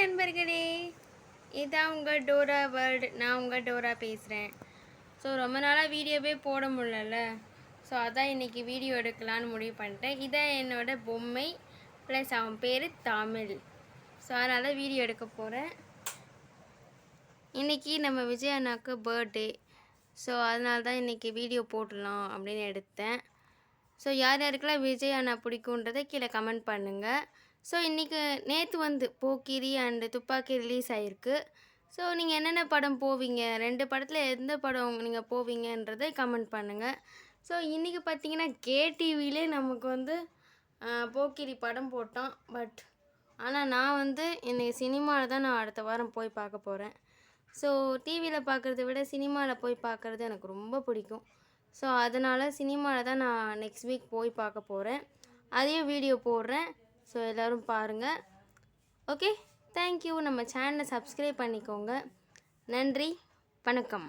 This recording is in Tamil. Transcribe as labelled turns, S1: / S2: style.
S1: நண்பர்களே. இதான் உங்கள் டோரா வேர்ல்டு. நான் உங்கள் டோரா பேசுகிறேன் ஸோ ரொம்ப நாளாக வீடியோவே போட முடியல ஸோ அதான் இன்றைக்கி வீடியோ எடுக்கலான்னு முடிவு பண்ணிட்டேன். இதான் என்னோட பொம்மை ப்ளஸ் அவன் பேர் தமிழ். ஸோ அதனால் வீடியோ எடுக்க போகிறேன் இன்றைக்கி நம்ம விஜய் அண்ணாக்கு பர்த்டே ஸோ அதனால தான் இன்றைக்கி வீடியோ போடலாம் அப்படின்னு எடுத்தேன். ஸோ யார் யாருக்கெல்லாம் விஜய் அண்ணா பிடிக்குன்றதை கீழே கமெண்ட் பண்ணுங்கள் ஸோ இன்றைக்கி நேற்று வந்து போக்கிரி அண்டு துப்பாக்கி ரிலீஸ் ஆகிருக்கு ஸோ நீங்கள் என்னென்ன படம் போவீங்க? ரெண்டு படத்தில் எந்த படம் நீங்கள் போவீங்கன்றதை கமெண்ட் பண்ணுங்கள் ஸோ இன்றைக்கி பார்த்தீங்கன்னா கேடிவிலே நமக்கு வந்து போக்கிரி படம் போட்டோம். பட் ஆனால் நான் வந்து இன்றைக்கி சினிமாவில் தான் நான் அடுத்த வாரம் போய் பார்க்க போகிறேன் ஸோ டிவியில் பார்க்குறத விட சினிமாவில் போய் பார்க்குறது எனக்கு ரொம்ப பிடிக்கும். ஸோ அதனால் சினிமாவில் தான் நான் நெக்ஸ்ட் வீக் போய் பார்க்க போகிறேன் அதையும் வீடியோ போடுறேன். ஸோ எல்லோரும் பாருங்கள் ஓகே தேங்க்யூ நம்ம சேனலை சப்ஸ்கிரைப் பண்ணிக்கோங்க. நன்றி. வணக்கம்.